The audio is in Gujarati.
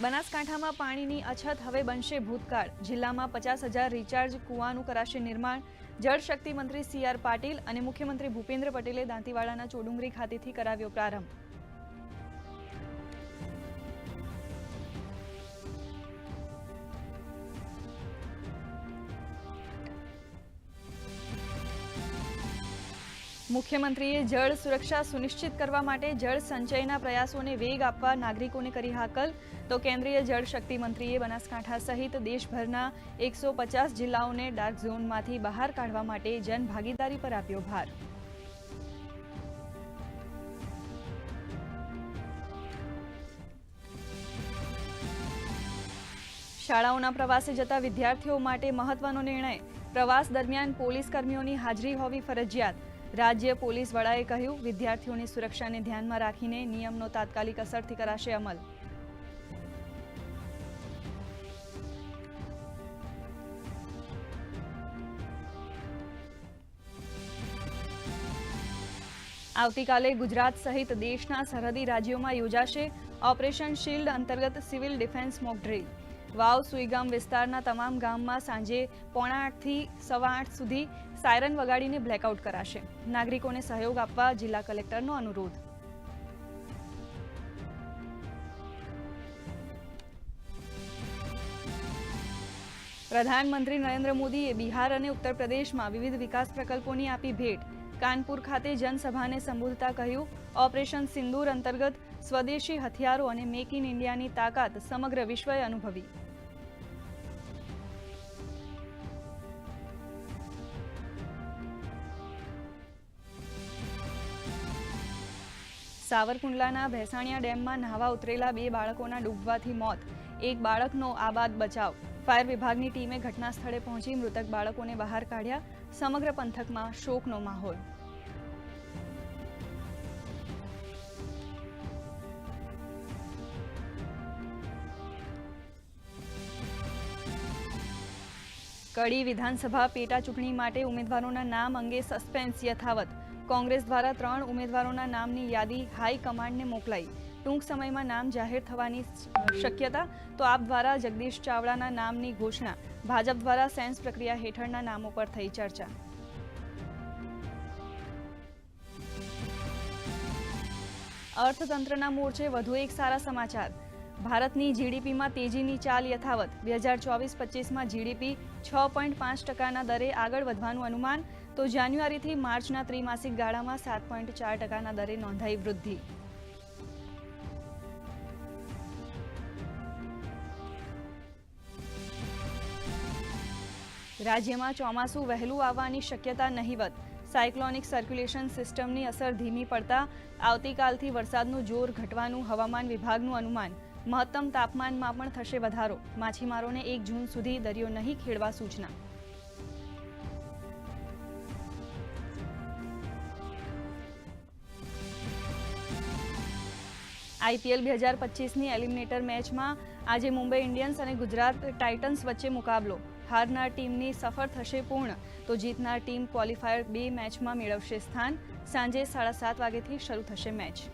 બનાસકાંઠામાં પાણીની અછત હવે બનશે ભૂતકાળ. જિલ્લામાં પચાસ હજાર રિચાર્જ કુવાનું કરાશે નિર્માણ. જળશક્તિ મંત્રી સી આર પાટીલ અને મુખ્યમંત્રી ભૂપેન્દ્ર પટેલે દાંતીવાડાના ચોડુંગરી ખાતેથી કરાવ્યો પ્રારંભ. મુખ્યમંત્રીએ જળ સુરક્ષા સુનિશ્ચિત કરવા માટે જળ સંચયના પ્રયાસોને વેગ આપવા નાગરિકોને કરી હાકલ. તો કેન્દ્રીય જળ શક્તિ મંત્રીએ બનાસકાંઠા સહિત દેશભરના એકસો પચાસ જિલ્લાઓને ડાર્ક ઝોનમાંથી બહાર કાઢવા માટે જનભાગીદારી પર આપ્યો ભાર. શાળાઓના પ્રવાસે જતા વિદ્યાર્થીઓ માટે મહત્વનો નિર્ણય. પ્રવાસ દરમિયાન પોલીસ કર્મીઓની હાજરી હોવી ફરજિયાત. રાજ્ય પોલીસ વડાએ કહ્યું, વિદ્યાર્થીઓની સુરક્ષાને ધ્યાનમાં રાખીને નિયમનો તાત્કાલિક અસરથી કરાશે અમલ. આવતીકાલે ગુજરાત સહિત દેશના સરહદી રાજ્યોમાં યોજાશે ઓપરેશન શિલ્ડ અંતર્ગત civil defence mock drill. Vav Suigam વિસ્તારના તમામ ગામમાં સાંજે પોણા આઠથી સવા આઠ સુધી સાયરન વગાડીને બ્લેકઆઉટ કરાશે. નાગરિકોને સહયોગ આપવા જિલ્લા કલેક્ટરનો અનુરોધ. પ્રધાનમંત્રી નરેન્દ્ર મોદીએ બિહાર અને ઉત્તર પ્રદેશમાં વિવિધ વિકાસ પ્રકલ્પોની આપી ભેટ. કાનપુર ખાતે જનસભાને સંબોધતા કહ્યું, ઓપરેશન સિંદૂર અંતર્ગત સ્વદેશી હથિયારો અને મેક ઇન ઇન્ડિયાની તાકાત સમગ્ર વિશ્વએ અનુભવી. સાવરકુંડલાના ભેસાણિયા ડેમમાં નહાવા ઉતરેલા બે બાળકોના ડૂબવાથી મોત. એક બાળકનો આબાદ બચાવ. ફાયર વિભાગની ટીમે ઘટના સ્થળે પહોંચી મૃતક બાળકોને બહાર કાઢ્યા. સમગ્ર પંથકમાં શોકનો માહોલ. કડી વિધાનસભા પેટા ચૂંટણી માટે ઉમેદવારોના નામ અંગે સસ્પેન્સ યથાવત. કોંગ્રેસ દ્વારા ત્રણ ઉમેદવારોના નામની યાદી હાઈકમાન્ડને મોકલાઈ. ટૂંક સમયમાં નામ જાહેર થવાની શક્યતા તો આપ દ્વારા જગદીશ ચાવડાના નામની ઘોષણા. ભાજપ દ્વારા સેન્સ પ્રક્રિયા હેઠળના નામો પર થઈ ચર્ચા. અર્થતંત્રના મોરચે વધુ એક સારા સમાચાર. ભારતની જીડીપીમાં તેજીની ચાલ યથાવત. બે હજાર ચોવીસ પચીસમાં જીડીપી છ પોઈન્ટ પાંચ ટકાના દરે આગળ વધવાનું અનુમાન, તો જાન્યુઆરીથી માર્ચના ત્રિમાસિક ગાળામાં સાત પોઈન્ટ ચાર ટકાના દરે નોંધાઈ વૃદ્ધિ. રાજ્યમાં ચોમાસું વહેલું આવવાની શક્યતા નહીવત. સાયક્લોનિક સર્ક્યુલેશન સિસ્ટમની અસર ધીમી પડતા આવતીકાલથી વરસાદનું જોર ઘટવાનું હવામાન વિભાગનું અનુમાન. મહત્તમ તાપમાનમાં પણ થશે વધારો. માછીમારોને એક જૂન સુધી દરિયો નહીં ખેડવા સૂચના. આઈપીએલ બે હજાર પચીસની એલિમિનેટર મેચમાં આજે મુંબઈ ઇન્ડિયન્સ અને ગુજરાત ટાઇટન્સ વચ્ચે મુકાબલો. હારનાર ટીમની સફર થશે પૂર્ણ, તો જીતનાર ટીમ ક્વોલિફાયર બે મેચમાં મેળવશે સ્થાન. સાંજે સાડા સાત વાગ્યાથી શરૂ થશે મેચ.